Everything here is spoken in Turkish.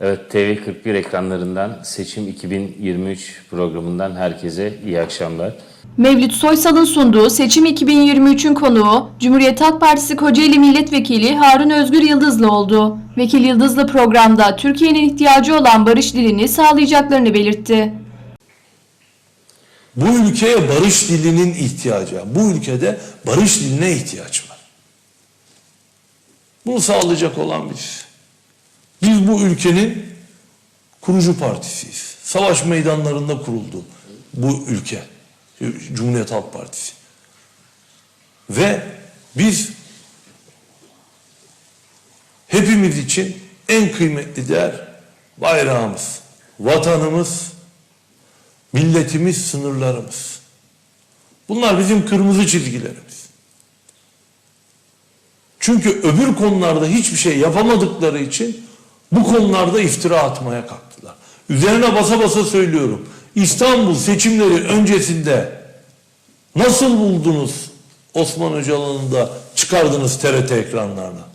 Evet TV41 ekranlarından Seçim 2023 programından herkese iyi akşamlar. Mevlüt Soysal'ın sunduğu Seçim 2023'ün konuğu Cumhuriyet Halk Partisi Kocaeli Milletvekili Harun Özgür Yıldızlı oldu. Vekil Yıldızlı programda Türkiye'nin ihtiyacı olan barış dilini sağlayacaklarını belirtti. Bu ülkeye barış dilinin ihtiyacı. Bu ülkede barış diline ihtiyaç var. Bunu sağlayacak olan biz. Bu ülkenin kurucu partisiyiz. Savaş meydanlarında kuruldu bu ülke. Cumhuriyet Halk Partisi. Ve biz hepimiz için en kıymetli değer bayrağımız, vatanımız, milletimiz, sınırlarımız. Bunlar bizim kırmızı çizgilerimiz. Çünkü öbür konularda hiçbir şey yapamadıkları için bu konularda iftira atmaya kalktılar. Üzerine basa basa söylüyorum. İstanbul seçimleri öncesinde nasıl buldunuz Osman Öcalan'ı da çıkardınız TRT ekranlarına?